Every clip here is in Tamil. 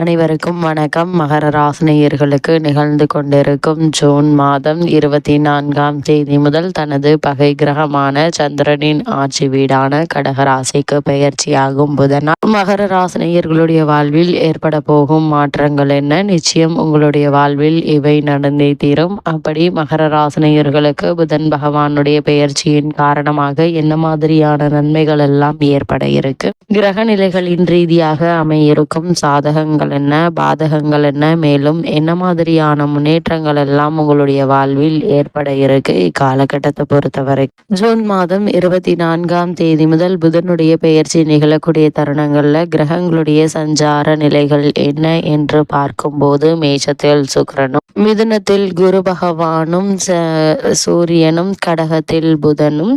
அனைவருக்கும் வணக்கம். மகர ராசினியர்களுக்கு நிகழ்ந்து கொண்டிருக்கும் ஜூன் மாதம் இருபத்தி நான்காம் தேதி முதல் தனது பகை கிரகமான சந்திரனின் ஆட்சி வீடான கடகராசிக்கு பெயர்ச்சியாகும் புதனால் மகர ராசினியர்களுடைய வாழ்வில் ஏற்பட போகும் மாற்றங்கள் என்ன? நிச்சயம் உங்களுடைய வாழ்வில் இவை நடந்தே தீரும். அப்படி மகர ராசினியர்களுக்கு புதன் பகவானுடைய பெயர்ச்சியின் காரணமாக என்ன மாதிரியான நன்மைகள் எல்லாம் ஏற்பட இருக்கு? கிரக நிலைகளின் ரீதியாக அமையிருக்கும் சாதகங்கள் என்ன? பாதகங்கள் என்ன? மேலும் என்ன மாதிரியான முன்னேற்றங்கள் எல்லாம் உங்களுடைய வாழ்வில் ஏற்பட இருக்கு இக்காலகட்டத்தை பொறுத்தவரை? ஜூன் மாதம் இருபத்தி நான்காம் தேதி முதல் புதனுடைய பெயர்ச்சி நிகழக்கூடிய தருணங்கள்ல கிரகங்களுடைய சஞ்சார நிலைகள் என்ன என்று பார்க்கும்போது மேஷத்தில் சுக்கரனும் மிதுனத்தில் குரு பகவானும் சூரியனும் கடகத்தில் புதனும்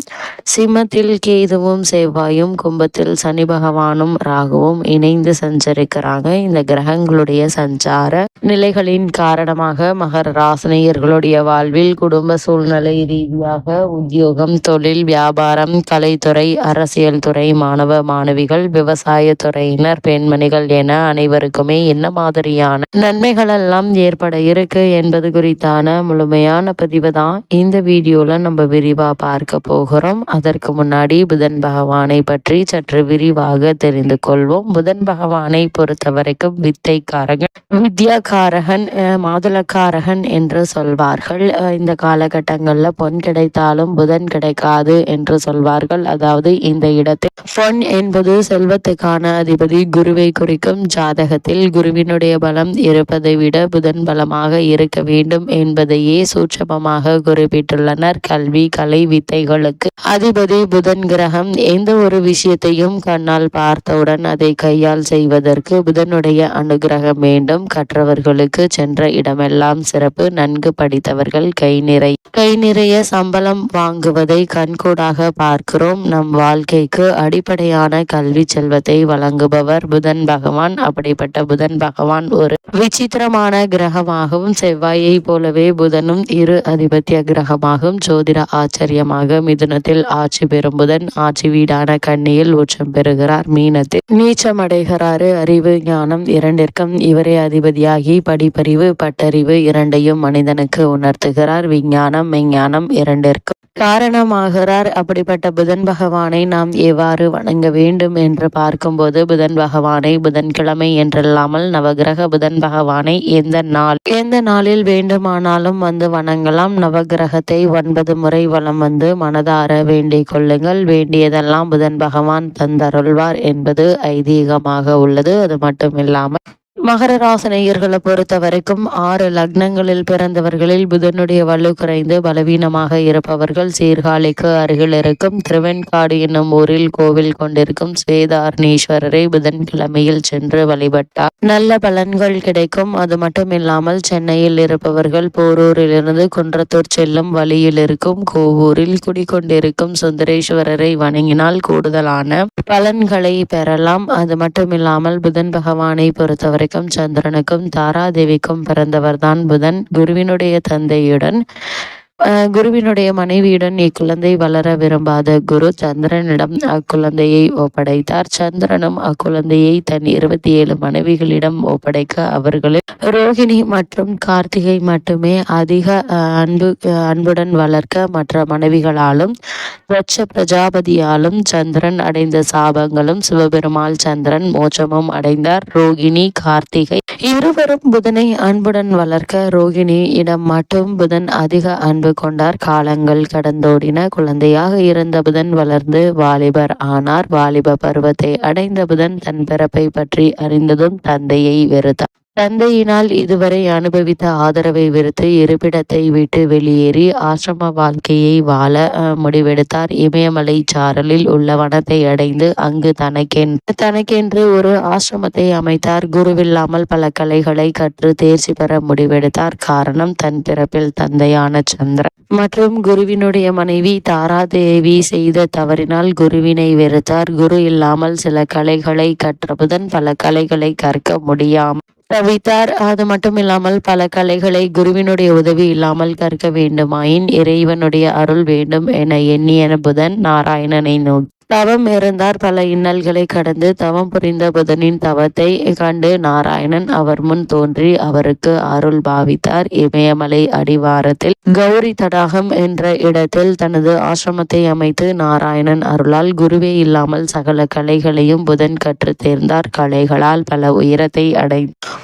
சிம்மத்தில் கேதுவும் செவ்வாயும் கும்பத்தில் சனி பகவானும் ராகுவும் இணைந்து சஞ்சரிக்கிறாங்க. இந்த கிரகங்களுடைய சஞ்சார நிலைகளின் காரணமாக மகர ராசினியர்களுடைய வாழ்வில் குடும்ப சூழ்நிலை ரீதியாக உத்தியோகம் தொழில் வியாபாரம் கலைத்துறை அரசியல் துறை மாணவ மாணவிகள் விவசாய துறையினர் பெண்மணிகள் என அனைவருக்குமே என்ன மாதிரியான நன்மைகள் எல்லாம் ஏற்பட இருக்கு என்பது குறித்தான முழுமையான பதிவு தான் இந்த வீடியோல நம்ம விரிவா பார்க்க போகிறோம். அதற்கு முன்னாடி புதன் பகவானை பற்றி சற்று விரிவாக தெரிந்து கொள்வோம். புதன் பகவானை பொறுத்த வரைக்கும் வித்தைக்காரகன் வித்யாக்காரகன் மாதுளக்காரகன் என்று சொல்வார்கள். இந்த காலகட்டங்களில் பொன் கிடைத்தாலும் புதன் கிடைக்காது என்று சொல்வார்கள். அதாவது இந்த இடத்தில் பொன் என்பது செல்வத்துக்கான அதிபதி குருவை குறிக்கும் ஜாதகத்தில் குருவினுடைய பலம் இருப்பதை விட புதன் பலமாக இருக்க வேண்டும் என்பதையே சூட்சமமாக குறிப்பிட்டுள்ளனர். கல்வி கலை வித்தைகளுக்கு அதிபதி புதன் கிரகம் எந்த ஒரு விஷயத்தையும் கண்ணால் பார்த்தவுடன் அதை கையால் செய்வதற்கு புதனுடைய அனுகிரகம் வேண்டும். கற்றவர்களுக்கு சென்ற இடமெல்லாம் சிறப்பு. நன்கு படித்தவர்கள் கை நிறை கை நிறைய சம்பளம் வாங்குவதை கண்கூடாக பார்க்கிறோம். நம் வாழ்க்கைக்கு அடிப்படையான கல்வி செல்வத்தை வழங்குபவர் புதன் பகவான். அப்படிப்பட்ட புதன் பகவான் ஒரு விசித்திரமான கிரகமாகவும் செவ்வாயை போலவே புதனும் இரு அதிபத்திய கிரகமாகவும் ஜோதிட ஆச்சரியமாக மிதுனத்தில் ஆட்சி பெறும் புதன். ஆட்சி வீடான கண்ணியில் உச்சம் பெறுகிறார். மீனத்தில் நீச்சமடைகிறாரு அறிவு ஞானம் இரண்டிற்கும் இவரே அதிபதியாகி படிப்பறிவு பட்டறிவு இரண்டையும் மனிதனுக்கு உணர்த்துகிறார். விஞ்ஞானம் மெஞ்ஞானம் இரண்டிற்கும் காரணமாகிறார் அப்படிப்பட்ட புதன் பகவானை நாம் எவ்வாறு வணங்க வேண்டும் என்று பார்க்கும்போது புதன் பகவானை புதன்கிழமை என்றில்லாமல் நவகிரக புதன் பகவானை எந்த நாள் எந்த நாளில் வேண்டுமானாலும் வந்து வணங்கலாம். நவகிரகத்தை ஒன்பது முறை வளம் வந்து மனதார வேண்டிக் கொள்ளுங்கள். வேண்டியதெல்லாம் புதன் பகவான் தந்தருள்வார் என்பது ஐதீகமாக உள்ளது. அது மட்டும் இல்லாமல் மகர ராசனையர்களை பொறுத்த வரைக்கும் ஆறு லக்னங்களில் பிறந்தவர்களில் புதனுடைய வலு குறைந்து பலவீனமாக இருப்பவர்கள் சீர்காழிக்கு அருகில் இருக்கும் திருவெண்காடு என்னும் ஊரில் கோவில் கொண்டிருக்கும் ஸ்வேதார்ணீஸ்வரரை புதன்கிழமையில் சென்று வழிபட்டார். நல்ல பலன்கள் கிடைக்கும். அது மட்டும் இல்லாமல் சென்னையில் இருப்பவர்கள் போரூரிலிருந்து குன்றத்தூர் செல்லும் வழியில் இருக்கும் கோவூரில் குடிக்கொண்டிருக்கும் சுந்தரேஸ்வரரை வணங்கினால் கூடுதலான பலன்களை பெறலாம். அது மட்டும் இல்லாமல் புதன் பகவானை பொறுத்தவரை சூரியனுக்கும் சந்திரனுக்கும் தாராதேவிக்கும் பிறந்தவர்தான் புதன். குருவினுடைய தந்தையுடன் குருவினுடைய மனைவியுடன் இக்குழந்தை வளர விரும்பாத குரு சந்திரனிடம் அக்குழந்தையை ஒப்படைத்தார். சந்திரனும் அக்குழந்தையை தன் இருபத்தி ஏழு மனைவிகளிடம் ஒப்படைக்க அவர்களில் ரோஹிணி மற்றும் கார்த்திகை மட்டுமே அதிக அன்பு அன்புடன் வளர்க்க மற்ற மனைவிகளாலும் வச்ச பிரஜாபதியாலும் சந்திரன் அடைந்த சாபங்களும் சிவபெருமாள் சந்திரன் மோட்சமும் அடைந்தார். ரோகிணி கார்த்திகை இருவரும் புதனை அன்புடன் வளர்க்க ரோகிணி இடம் மட்டும் புதன் அதிக அன்பு கொண்டார். காலங்கள் கடந்தோடின குழந்தையாக இருந்த புதன் வளர்ந்து வாலிபர் ஆனார். வாலிப பருவத்தை அடைந்த புதன் தன் பிறப்பை பற்றி அறிந்ததும் தந்தையை வெறுத்தார். தந்தையினால் இதுவரை அனுபவித்த ஆதரவை வெறுத்து இருப்பிடத்தை விட்டு வெளியேறி ஆசிரம வாழ்க்கையை வாழ முடிவெடுத்தார். இமயமலை சாரலில் உள்ள வனத்தை அடைந்து அங்கு தனக்கென்று தனக்கென்று ஒரு ஆசிரமத்தை அமைத்தார். குருவில்லாமல் பல கலைகளை கற்று தேர்ச்சி பெற முடிவெடுத்தார். காரணம் தன் பிறப்பில் தந்தையான சந்திரன். மற்றும் குருவினுடைய மனைவி தாராதேவி செய்த தவறினால் குருவினை வெறுத்தார். குரு இல்லாமல் சில கலைகளை கற்றபுதன் பல கலைகளை கற்க முடியாமல் தவித்தார். அது மட்டும் இல்லாமல் பல கலைகளை குருவினுடைய உதவி இல்லாமல் கற்க வேண்டுமாயின் இறைவனுடைய அருள் வேண்டும் என எண்ணிய புதன் நாராயணனை நோக்கி. தவம் இருந்தார் பல இன்னல்களை கடந்து தவம் புரிந்த புதனின் தவத்தை கண்டு நாராயணன் அவர் முன் தோன்றி அவருக்கு அருள் பாவித்தார். இமயமலை அடிவாரத்தில் கௌரி தடாகம் என்ற இடத்தில் தனது ஆசிரமத்தை அமைத்து நாராயணன் அருளால் குருவே இல்லாமல் சகல கலைகளையும் புதன் கற்று தேர்ந்தார். கலைகளால் பல உயரத்தை அடை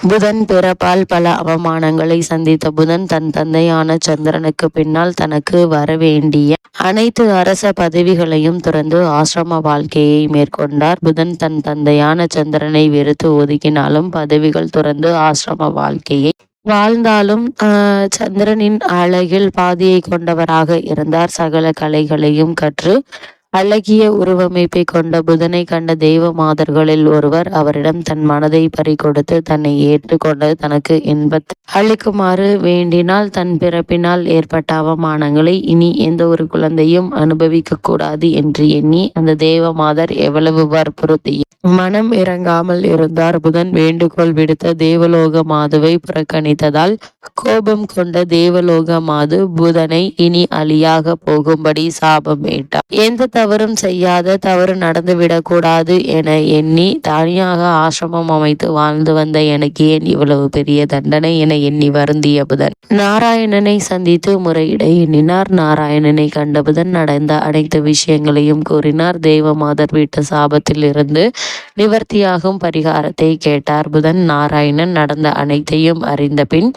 புதன் பிறப்பால் பல அவமானங்களை சந்தித்த புதன் தன் தந்தையான சந்திரனுக்கு பின்னால் தனக்கு வரவேண்டிய அனைத்து அரச பதவிகளையும் துறந்து ஆசிரம வாழ்க்கையை மேற்கொண்டார். புதன் தன் தந்தையான சந்திரனை வெறுத்து ஒதுக்கினாலும் பதவிகள் துறந்து ஆசிரம வாழ்க்கையை வாழ்ந்தாலும் சந்திரனின் அழகில் பாதியை கொண்டவராக இருந்தார். சகல கலைகளையும் கற்று அழகிய உருவமைப்பை கொண்ட புதனை கண்ட தெய்வ மாதர்களில் ஒருவர் அவரிடம் தன் மனதை பறிகொடுத்து தன்னை ஏற்றுக்கொண்டு தனக்கு இன்பத்தை அளிக்குமாறு வேண்டினால் தன் பிறப்பினால் ஏற்பட்ட அவமானங்களை இனி எந்த ஒரு குழந்தையும் அனுபவிக்க கூடாது என்று எண்ணி அந்த தேவ மாதர் எவ்வளவு வற்புறுத்தியும் மனம் இறங்காமல் இருந்தார். புதன் வேண்டுகோள் விடுத்த தேவலோக மாதுவை புறக்கணித்ததால் கோபம் கொண்ட தேவலோக மாது புதனை இனி அழியாக போகும்படி சாபம் ஏட்டார் எந்த தவறும் செய்யாத தவறு நடந்துவிடக்கூடாது என எண்ணி தனியாக ஆசிரமம் அமைத்து வாழ்ந்து வந்த எனக்கு ஏன் இவ்வளவு பெரிய தண்டனை என எண்ணி வருந்திய புதன் நாராயணனை சந்தித்து முறையிட எண்ணினார். நாராயணனை கண்ட புதன் நடந்த அனைத்து விஷயங்களையும் கூறினார். தெய்வமாதர் வீட்டு சாபத்தில் இருந்து நிவர்த்தியாகும் பரிகாரத்தை கேட்டார். புதன் நாராயணன் நடந்த அனைத்தையும் அறிந்த பின்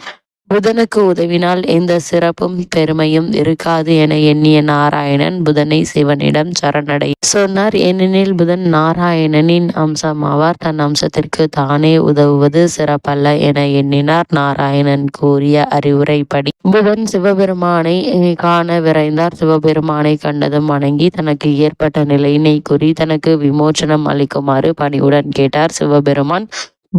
புதனுக்கு உதவினால் எந்த சிறப்பும் பெருமையும் இருக்காது என எண்ணிய நாராயணன் புதனை சிவனிடம் சரணடை சொன்னார். ஏனெனில் புதன் நாராயணனின் அம்சமாவார். தன் அம்சத்திற்கு தானே உதவுவது சிறப்பல்ல என எண்ணினார். நாராயணன் கூறிய அறிவுரைப்படி புதன் சிவபெருமானை காண விரைந்தார். சிவபெருமானை கண்டதும் வணங்கி தனக்கு ஏற்பட்ட நிலையினை கூறி தனக்கு விமோச்சனம் அளிக்குமாறு பணிவுடன் கேட்டார். சிவபெருமான்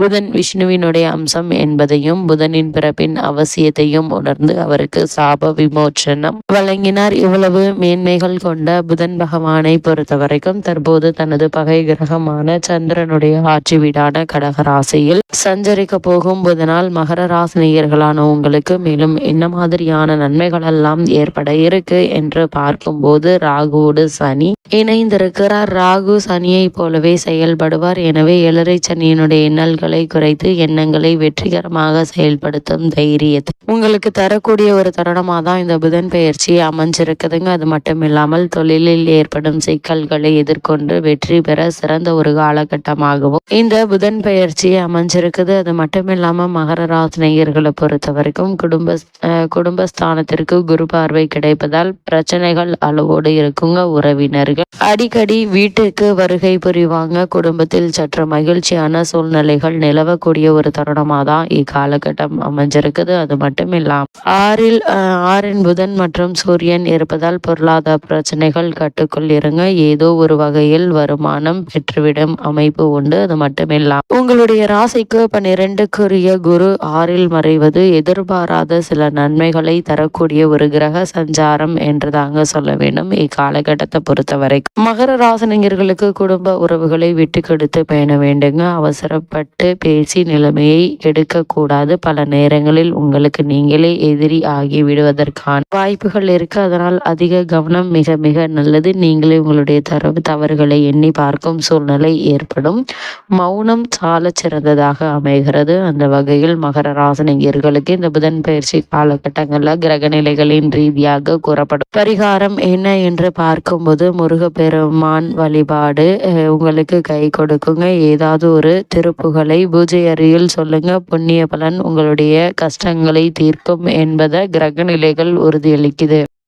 புதன் விஷ்ணுவினுடைய அம்சம் என்பதையும் புதனின் பிறப்பின் அவசியத்தையும் உணர்ந்து அவருக்கு சாப விமோச்சனம் வழங்கினார். இவ்வளவு மேன்மைகள் கொண்ட புதன் பகவானை பொறுத்த வரைக்கும் தற்போது தனது பகை கிரகமான சந்திரனுடைய ஆட்சி வீடான கடகராசியில் சஞ்சரிக்க போகும் புதனால் மகர ராசினியர்களான உங்களுக்கு மேலும் என்ன மாதிரியான நன்மைகள் எல்லாம் ஏற்பட இருக்கு என்று பார்க்கும்போது ராகுவோடு சனி இணைந்திருக்கிறார். ராகு சனியை போலவே செயல்படுவார். எனவே எழரை சனியினுடைய எண்ணல்களை குறைத்து எண்ணங்களை வெற்றிகரமாக செயல்படுத்தும் தைரியத்தை உங்களுக்கு தரக்கூடிய ஒரு தருணமாக தான் இந்த புதன் பயிற்சி அமைஞ்சிருக்குதுங்க. அது மட்டும் இல்லாமல் தொழிலில் ஏற்படும் சிக்கல்களை எதிர்கொண்டு வெற்றி பெற சிறந்த ஒரு காலகட்டமாகவும் இந்த புதன் பயிற்சி அமைஞ்சிருக்குது. அது மட்டும் இல்லாமல் மகர ராசினியர்களை பொறுத்த வரைக்கும் குடும்ப குடும்பஸ்தானத்திற்கு குரு பார்வை கிடைப்பதால் பிரச்சனைகள் அளவோடு இருக்குங்க. உறவினர்கள் அடிக்கடி வீட்டுக்கு வருகை புரிவாங்க. குடும்பத்தில் சற்று மகிழ்ச்சியான சூழ்நிலைகள் நிலவக்கூடிய ஒரு தருணமாக தான் இக்காலகட்டம் அமைஞ்சிருக்குது. அது மட்டும் இல்லாமல் ஆறில் ஆறின் புதன் மற்றும் சூரியன் இருப்பதால் பொருளாதார பிரச்சனைகள் கட்டுக்குள் இருங்க. ஏதோ ஒரு வகையில் வருமானம் பெற்றுவிடும் அமைப்பு உண்டு. அது மட்டும் இல்லாமல் உங்களுடைய ராசிக்கு பன்னிரெண்டுக்குரிய குரு ஆறில் மறைவது எதிர்பாராத சில நன்மைகளை தரக்கூடிய ஒரு கிரக சஞ்சாரம் என்று தாங்க சொல்ல வேண்டும். இக்காலகட்டத்தை பொறுத்தவரை வரைக்கும் மகர ராசினியர்களுக்கு குடும்ப உறவுகளை விட்டு கொடுத்து பேண வேண்டுங்க. அவசரப்பட்டு பேசி நிலைமையை எடுக்கக்கூடாது. பல நேரங்களில் உங்களுக்கு நீங்களே எதிரி ஆகி விடுவதற்கான வாய்ப்புகள் இருக்கு. அதனால் அதிக கவனம் மிக மிக நல்லது. நீங்களே உங்களுடைய தரவு தவறுகளை எண்ணி பார்க்கும் சூழ்நிலை ஏற்படும். மௌனம் சால சிறந்ததாக அமைகிறது. அந்த வகையில் மகர ராசனிகர்களுக்கு இந்த புதன் பயிற்சி காலகட்டங்களில் கிரக நிலைகளின் ரீதியாக கூறப்படும். பரிகாரம் என்ன என்று பார்க்கும்போது முருகப்பெருமான் வழிபாடு உங்களுக்கு கை கொடுக்குங்க. ஏதாவது ஒரு திருப்புகள் பூஜை அறையில் சொல்லுங்க. புண்ணிய பலன் உங்களுடைய கஷ்டங்களை தீர்க்கும் என்பதை கிரக நிலைகள் உறுதியளிக்குது.